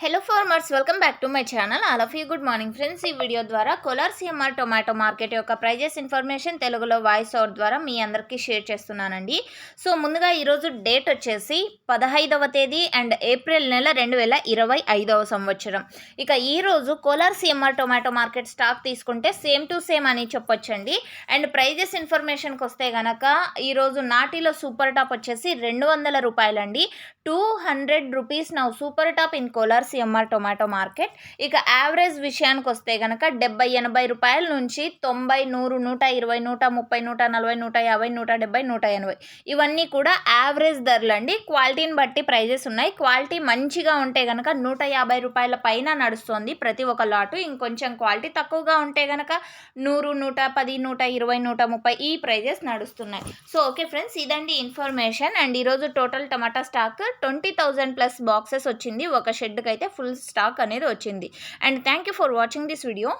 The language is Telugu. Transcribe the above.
Hello farmers welcome back to my channel all of you good morning friends ఈ వీడియో ద్వారా కోలార్ సిఎంఆర్ టొమాటో మార్కెట్ యొక్క ప్రైజెస్ ఇన్ఫర్మేషన్ తెలుగులో వాయిస్ అవుట్ ద్వారా మీ అందరికీ షేర్ చేస్తున్నానండి. సో ముందుగా ఈరోజు డేట్ వచ్చేసి పదహైదవ తేదీ అండ్ ఏప్రిల్ నెల రెండు వేల ఇరవై ఐదవ సంవత్సరం. ఇక ఈరోజు Kolar CMR tomato market stock తీసుకుంటే సేమ్ టు సేమ్ అని చెప్పొచ్చండి. అండ్ ప్రైజెస్ ఇన్ఫర్మేషన్కి వస్తే గనక ఈరోజు నాటిలో సూపర్ టాప్ వచ్చేసి రెండు వందల రూపాయలండి. టూ హండ్రెడ్ రూపీస్ నా super top in Kolar CMR tomato market. ఇక యావరేజ్ విషయానికి వస్తే కనుక డెబ్బై ఎనభై రూపాయల నుంచి తొంభై నూరు నూట ఇరవై నూట ముప్పై నూట నలభై నూట యాభై నూట డెబ్బై నూట ఎనభై. ఇవన్నీ కూడా యావరేజ్ ధరలు అండి. క్వాలిటీని బట్టి ప్రైజెస్ ఉన్నాయి. క్వాలిటీ మంచిగా ఉంటే కనుక నూట యాభై రూపాయల పైన నడుస్తుంది ప్రతి ఒక్క లాటు. ఇంకొంచెం క్వాలిటీ తక్కువగా ఉంటే కనుక నూరు నూట పది నూట ఇరవై నూట ముప్పై ఈ ప్రైజెస్ నడుస్తున్నాయి. సో ఓకే ఫ్రెండ్స్ ఇదండి ఇన్ఫర్మేషన్. అండ్ ఈరోజు total tomato stock twenty thousand plus boxes వచ్చింది. ఒక షెడ్కి అయితే ఫుల్ స్టాక్ అనేది వచ్చింది. And thank you for watching this video.